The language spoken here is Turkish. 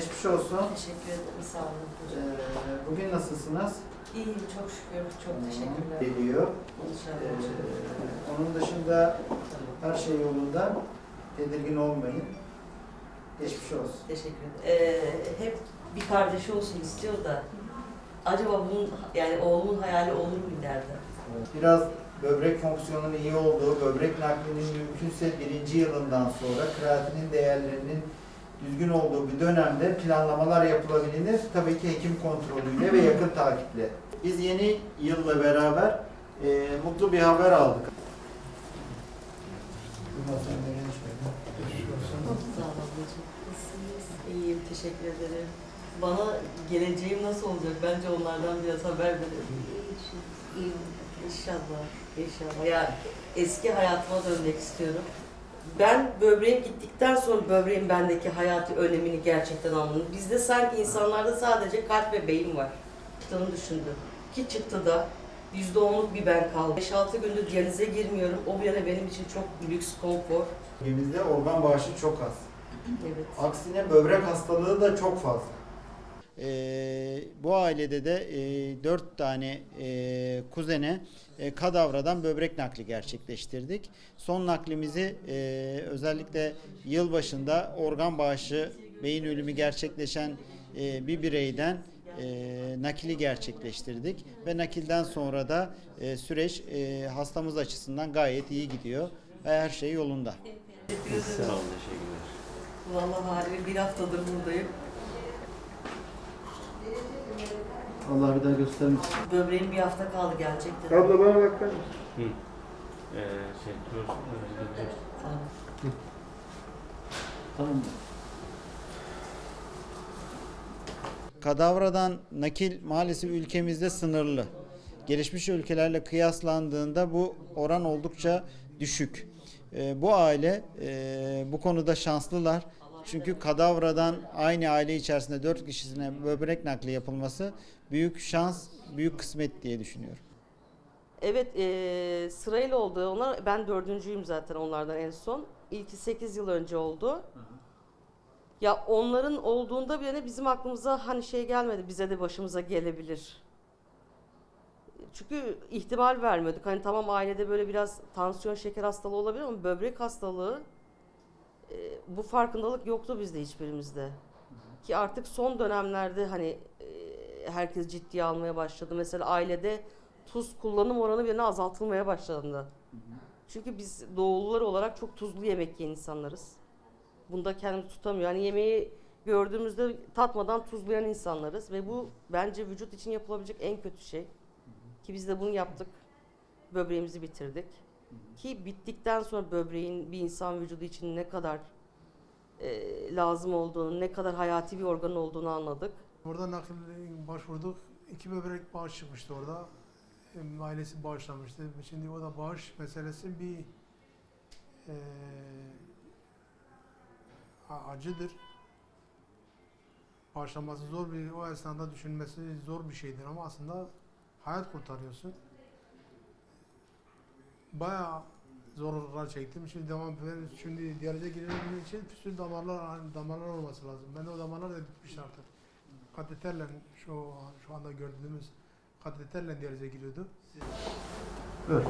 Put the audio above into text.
Geçmiş olsun. Teşekkür ederim. Sağ olun Ee, bugün nasılsınız? İyiyim çok şükür. Çok teşekkürler. Geliyor. İnşallah Ee, onun dışında her şey yolunda. Tedirgin olmayın. Geçmiş olsun. Teşekkür ederim. Ee, hep bir kardeşi olsun istiyor da acaba bunun yani oğlumun hayali olur mu ileride? Biraz böbrek fonksiyonunun iyi olduğu, böbrek naklinin mümkünse birinci yılından sonra kreatinin değerlerinin düzgün olduğu bir dönemde planlamalar yapılabilir. Tabii ki hekim kontrolüyle ve yakın takiple. Biz yeni yılla beraber e, mutlu bir haber aldık. Sağ olun ablacığım. Nasılsınız? İyiyim. Teşekkür ederim. Bana geleceğim nasıl olacak? Bence onlardan biraz haber verin. İyiyim. İnşallah. İnşallah. Ya eski hayatıma dönmek istiyorum. Ben böbreğim gittikten sonra böbreğin bendeki hayati önemini gerçekten anladım. Bizde sanki insanlarda sadece kalp ve beyin var. Çıktığını düşündüm. Ki çıktı da %10'luk bir ben kaldım. 5-6 gündür diyalize girmiyorum. O bile benim için çok lüks, konfor. Ülkemizde organ bağışı çok az. Evet. Aksine böbrek hastalığı da çok fazla. Ee, bu ailede de e, 4 tane e, kuzene e, kadavradan böbrek nakli gerçekleştirdik. Son naklimizi e, özellikle yıl başında organ bağışı, beyin ölümü gerçekleşen e, bir bireyden e, nakili gerçekleştirdik ve nakilden sonra da e, süreç e, hastamız açısından gayet iyi gidiyor ve her şey yolunda. Sağ olun, teşekkürler. Vallahi harika bir haftadır buradayım. Allah bir daha göstermesin. Böbreğim bir hafta kaldı gerçekten. Abla bana bakar mısın? Hı. Ee, şey, dur, dur, dur. Tamam. Tamam. Kadavradan nakil maalesef ülkemizde sınırlı. Gelişmiş ülkelerle kıyaslandığında bu oran oldukça düşük. Ee, bu aile e, bu konuda şanslılar. Çünkü kadavradan aynı aile içerisinde dört kişisine böbrek nakli yapılması büyük şans, büyük kısmet diye düşünüyorum. Evet eee, sırayla oldu. Onlar, ben dördüncüyüm zaten onlardan en son. İlki 8 yıl önce oldu. Ya onların olduğunda bile bizim aklımıza hani şey gelmedi bize de başımıza gelebilir. Çünkü ihtimal vermiyorduk. Hani tamam ailede böyle biraz tansiyon şeker hastalığı olabilir ama böbrek hastalığı e, bu farkındalık yoktu bizde hiçbirimizde. Ki artık son dönemlerde hani herkes ciddiye almaya başladı. Mesela ailede tuz kullanım oranı birine azaltılmaya başlandı. Çünkü biz doğullular olarak çok tuzlu yemek yiyen insanlarız. Bunda kendimizi tutamıyor. Yani yemeği gördüğümüzde tatmadan tuzlayan insanlarız ve bu bence vücut için yapılabilecek en kötü şey. Ki biz de bunu yaptık. Böbreğimizi bitirdik. Ki bittikten sonra böbreğin bir insan vücudu için ne kadar e, lazım olduğunu, ne kadar hayati bir organ olduğunu anladık. Orada nakil başvurduk. İki böbrek bağış çıkmıştı orada. Ailesi bağışlamıştı. Şimdi o da bağış meselesi bir a- acıdır. Bağışlaması zor bir, o esnada düşünmesi zor bir şeydir ama aslında hayat kurtarıyorsun. Bayağı zorluklar çektim. Şimdi devam şimdi diyalize girebilmek için püskül damarlar damarlar olması lazım. Ben de o damarlar da bitmiş artık. Kateterle şu şu anda gördüğümüz kateterle diyalize giriyordu. Evet.